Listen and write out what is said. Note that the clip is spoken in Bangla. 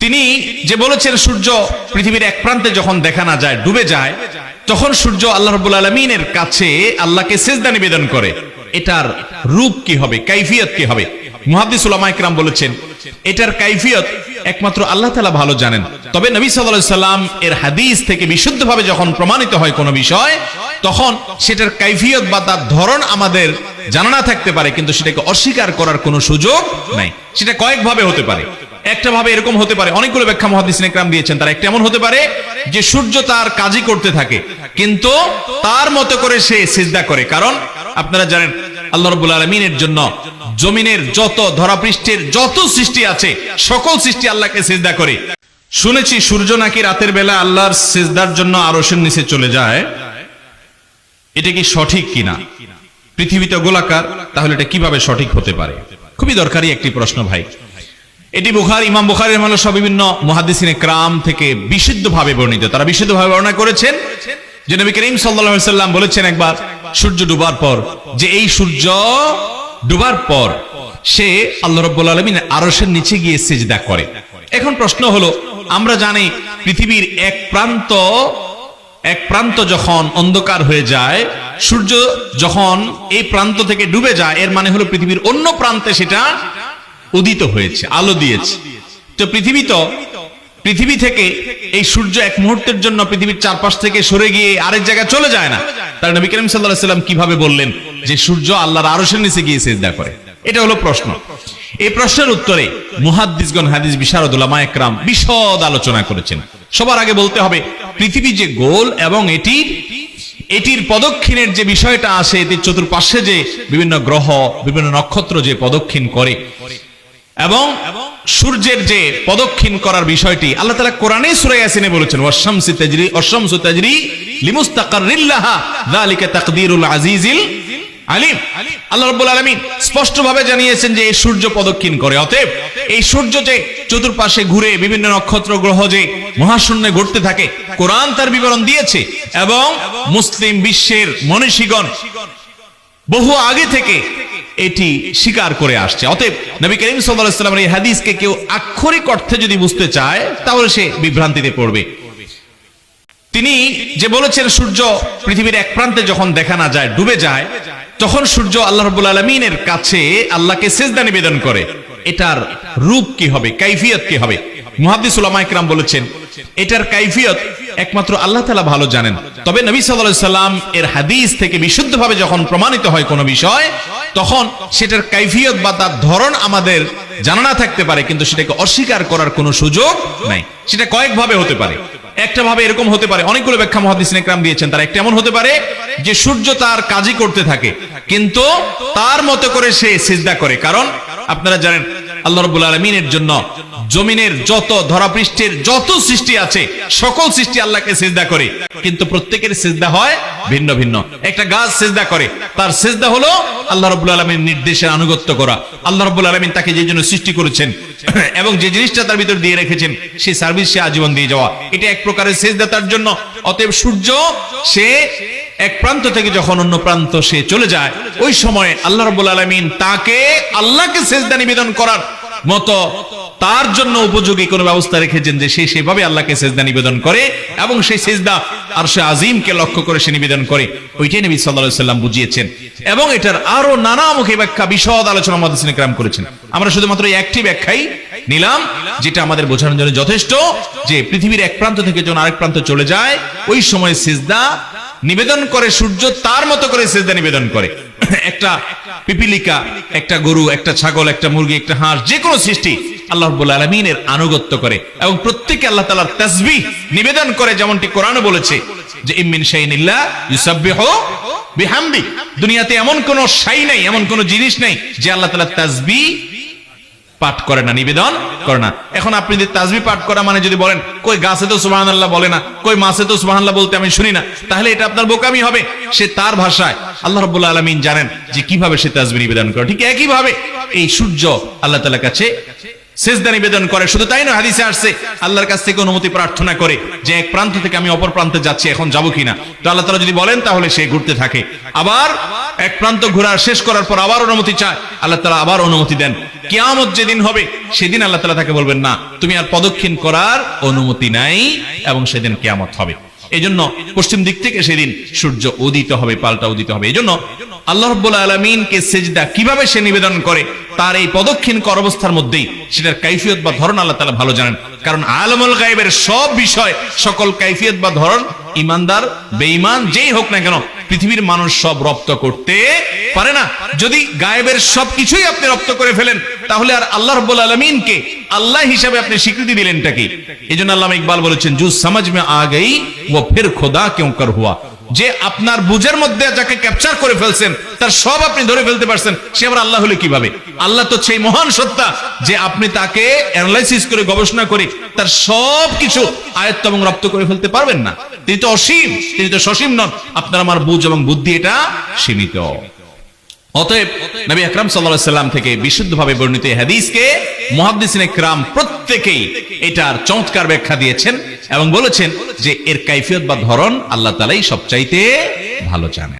তিনি যে বলেছেন, সূর্য পৃথিবীর এক প্রান্তে যখন দেখা না যায়, ডুবে যায়, তখন সূর্য আল্লাহ রবুল আলমিনের কাছে আল্লাহকে সেজদা নিবেদন করে। এটার রূপ কি হবে? কাইফিয়ত কি হবে? বলেছেন, এটার কাইফিয়ত একমাত্র আল্লাহ তাআলা ভালো জানেন। তবে নবী সাল্লাম এর হাদিস থেকে বিশুদ্ধভাবে যখন প্রমাণিত হয় কোনো বিষয়, তখন সেটার কাইফিয়ত বা তার ধরন আমাদের জানা না থাকতে পারে, কিন্তু সেটাকে অস্বীকার করার কোনো সুযোগ নাই। সেটা কয়েকভাবে হতে পারে। একটা ভাবে এরকম হতে পারে। অনেকগুলো ব্যাখ্যা মহাদিস ইকরাম দিয়েছেন। তার একটা এমন হতে পারে যে সূর্য তার কাজই করতে থাকে, কিন্তু তার মতো করে সে সিজদা করে। কারণ আপনারা জানেন, আল্লাহ রাব্বুল আলামিনের জন্য জমিনের যত ধরাপৃষ্ঠের যত সৃষ্টি আছে, সকল সৃষ্টি আল্লাহকে সিজদা করে। শুনেছি, সূর্য নাকি রাতের বেলা আল্লাহর সিজদার জন্য আরশের নিচে চলে যায়। এটা কি সঠিক কিনা? পৃথিবীতে গোলাকার, তাহলে এটা কীভাবে সঠিক হতে পারে? খুবই দরকারি একটি প্রশ্ন ভাই। এটি বুখার, ইমাম বুখারের সহ বিভিন্ন মুহাদ্দিসিনে ক্রাম থেকে বিশুদ্ধভাবে বর্ণিত। তারা বিশুদ্ধভাবে বর্ণনা করেছেন যে নবী করিম সাল্লাম বলেছেন একবার, সূর্য ডুবার পর, যে এই সূর্য ডুবার পর, সে আল্লাহ রাব্বুল আলামিন আরশের নিচে গিয়ে সিজদা করে। এখন প্রশ্ন হলো, আমরা জানি পৃথিবীর এক প্রান্ত এক প্রান্ত যখন অন্ধকার হয়ে যায়, সূর্য যখন এই প্রান্ত থেকে ডুবে যায়, এর মানে হলো পৃথিবীর অন্য প্রান্তে সেটা উদিত হয়েছে, আলো দিয়েছে। তো পৃথিবী তো, পৃথিবী থেকে এই সূর্য এক মুহূর্তের জন্য পৃথিবীর চারপাশ থেকে সরে গিয়ে আরেক জায়গায় চলে যায় না। তার নবী করিম সাল্লাহ সাল্লাম কীভাবে বললেন যে সূর্য আল্লাহর আরশের নিচে গিয়ে সেজদা করে? এটা হলো প্রশ্ন। এই প্রশ্নের উত্তরে মুহাদ্দিসগণ হাদিস বিশারদুল্লাহ একরাম বিশদ আলোচনা করেছেন। সবার আগে বলতে হবে, পৃথিবী যে গোল এবং এটি, এটির পদক্ষিণের যে বিষয়টা আসে এটির চতুর্পাশে যে বিভিন্ন গ্রহ, বিভিন্ন নক্ষত্র যে পদক্ষিণ করে এবং সূর্যের যে পদক্ষিণ করার বিষয়টি, আল্লাহ তাআলা কোরআনে সূরা ইয়াসিনে বলেছেন, ওয়াশ-শামসি তাজরি ওয়াশ-শামসু তাজরি আজিজিল আলিম আল্লাহ রাব্বুল জানিয়েছেন যে এই সূর্য করে। অতএব এই সূর্য যে চতুর্পাশে ঘুরে বিভিন্ন নক্ষত্র, গ্রহ যে মহাশূন্যে ঘুরতে থাকে, কোরআন তার বিবরণ দিয়েছে এবং মুসলিম বিশ্বের মনীষীগণ বহু আগে থেকে এটি স্বীকার করে আসছে। অতএব নবী করিম সাল্লামের এই হাদিসকে কেউ আক্ষরিক অর্থে যদি বুঝতে চায়, তাহলে সে বিভ্রান্তিতে পড়বে। তিনি যে বলেছেন, সূর্য পৃথিবীর এক প্রান্তে যখন দেখা না যায়, ডুবে যায়, তখন সূর্য আল্লাহ রাব্বুল আলামিনের কাছে আল্লাহকে সেজদা নিবেদন করে। এটার রূপ কি হবে? কাইফিয়ত কি হবে? মুহাদ্দিস বলেছেন, এটার কাইফিয়ত একমাত্র আল্লাহ তালা ভালো জানেন। তবে নবী আলাইহি সাল্লাম এর হাদিস থেকে বিশুদ্ধভাবে যখন প্রমাণিত হয় কোনো বিষয় তখন সেটার কাইফিয়ত বা তার ধরন আমাদের জানা না থাকতে পারে, কিন্তু সেটাকে অস্বীকার করার কোনো সুযোগ নাই। সেটা কয়েকভাবে হতে পারে। একটা ভাবে এরকম হতে পারে। অনেকগুলো ব্যাখ্যা মহাদিস নেকরাম দিয়েছেন। তার একটা এমন হতে পারে যে সূর্য তার কাজই করতে থাকে, কিন্তু তার মতো করে সে সিজদা করে। কারণ আপনারা জানেন, আল্লাহ রাব্বুল আলামিনের জন্য জমিনের যত ধরাপৃষ্ঠের যত সৃষ্টি আছে, সকল সৃষ্টি আল্লাহকে সিজদা করে। কিন্তু প্রত্যেকের সিজদা হয় ভিন্ন ভিন্ন। একটা গাছ সিজদা করে, তার সিজদা হলো আল্লাহ রাব্বুল আলামিনের নির্দেশের আনুগত্য করা। আল্লাহ রাব্বুল আলামিন তাকে যে জন্য সৃষ্টি করেছেন এবং যে জিনিসটা তার ভিতর দিয়ে রেখেছেন, সেই সার্ভিস সে আজীবন দিয়ে যাওয়া। এটা এক প্রকারের সিজদা তার জন্য। অতএব সূর্য, সে এক প্রান্ত থেকে যখন অন্য প্রান্ত সে চলে যায়, ওই সময় আল্লাহ রাব্বুল আলামিন তাকে আল্লাহকে সেজদা নিবেদন করার মতো তার জন্য উপযোগী কোন ব্যবস্থা রেখেছেন যে সে সেভাবে আল্লাহকে সেজদা নিবেদন করে এবং সেই সেজদা আর সে আজিমকে লক্ষ্য করে সে নিবেদন করে। ওইটাই নবী আলাইহি সাল্লাম বুঝিয়েছেন। এবং এটার আরও নানামুখী ব্যাখ্যা, বিশদ আলোচনা আমাদের সিনেগ্রাম করেছেন। আমরা শুধুমাত্র একটি ব্যাখ্যাই নিলাম, যেটা আমাদের বোঝানোর জন্য যথেষ্ট যে পৃথিবীর এক প্রান্ত থেকে যখন আরেক প্রান্ত চলে যায়, ওই সময় সিজদা নিবেদন করে সূর্য তার মতো করে সেজদা নিবেদন করে। একটা পিপিলিকা, একটা গরু, একটা ছাগল, একটা মুরগি, একটা হাঁস, যে কোনো সৃষ্টি আল্লাহ রাব্বুল আলামিনের আনুগত্য করে এবং প্রত্যেকে আল্লাহ তাআলার তাসবিহ নিবেদন করে, যেমনটি কোরআনে বলেছে যে ইমিন শাইনিল্লাহ ইউসাব্বিহু বিহামদি। দুনিয়াতে এমন কোন শাই নাই, এমন কোন জিনিস নেই যে আল্লাহ তাআলার তাসবিহ পাঠ করে না, নিবেদন করে না। এখন আপনি যদি তাজবি পাঠ করা মানে যদি বলেন, কই গাছে তো সুবাহ আল্লাহ বলে না, কই মাছে তো সুবাহ আল্লাহ বলতে আমি শুনি না, তাহলে এটা আপনার বোকামি হবে। সে তার ভাষায় আল্লাহ রবুল্লা আলমিন জানেন যে কীভাবে সে তাজবি নিবেদন করে। ঠিক একইভাবে এই সূর্য আল্লাহ তালার কাছে সেজদা নিবেদন করে। শুধু তাই নয়, হাদিসে আসছে, আল্লাহর কাছ থেকে অনুমতি প্রার্থনা করে যে এক প্রান্ত থেকে আমি অপর প্রান্তে যাচ্ছি, এখন যাব কিনা। তো আল্লাহ তাআলা যদি বলেন, তাহলে সে ঘুরতে থাকে। আবার এক প্রান্ত ঘোরা শেষ করার পর আবার অনুমতি চায়, আল্লাহ তাআলা আবার অনুমতি দেন। কিয়ামত যেদিন হবে, সেদিন আল্লাহ তাআলা তাকে বলবেন, না, তুমি আর পদক্ষিণ করার অনুমতি নাই এবং সেদিন কিয়ামত হবে। এই জন্য পশ্চিম দিক থেকে সেদিন সূর্য উদিত হবে, পাল্টা উদিত হবে। এই জন্য আল্লাহ রব্বুল আলমিনকে সেজদা কীভাবে সে নিবেদন করে, তার এই পদক্ষিণ কর অবস্থার মধ্যেই সেটার কাইফিয়ত বা ধরন আল্লাহ তালা ভালো জানেন। কারণ আলমুল গাইবের সব বিষয়, সকল কাইফিয়ত বা ধরন ইমানদার বেঈমান, যেই হোক না কেন, পৃথিবীর মানুষ সব রপ্ত করতে পারে না। যদি গায়েবের সবকিছুই আপনি রপ্ত করে ফেলেন, তাহলে আর আল্লাহ রব্বুল আলমিনকে আল্লাহ হিসাবে আপনি স্বীকৃতি দিলেন কি? এই জন্য আল্লাহ ইকবাল বলেছেন জু সমাজ মে আ গই, ও ফির খোদা কেউ কর হুয়া। যে আপনার বুঝের মধ্যে যাকে ক্যাপচার করে ফেলছেন, তার সব আপনি ধরে ফেলতে পারছেন, সে আবার আল্লাহ হলে কীভাবে? আল্লাহ তো সেই মহান সত্তা যে আপনি তাকে অ্যানালাইসিস করে গবেষণা করে তার সব কিছু আয়ত্ত এবং রপ্ত করে ফেলতে পারবেন না। তিনি তো অসীম, তিনি তো সসীম নন। আপনার আমার বুঝ এবং বুদ্ধি এটা সীমিত। অতএব নবী আকরাম সাল্লাল্লাহু সাল্লাম থেকে বিশুদ্ধভাবে বর্ণিত হাদিসকে মুহাদ্দিসিন একরাম প্রত্যেকেই এটার চমৎকার ব্যাখ্যা দিয়েছেন এবং বলেছেন যে এর কাইফিয়ত বা ধরন আল্লাহ তাআলাই সবচাইতে ভালো জানেন।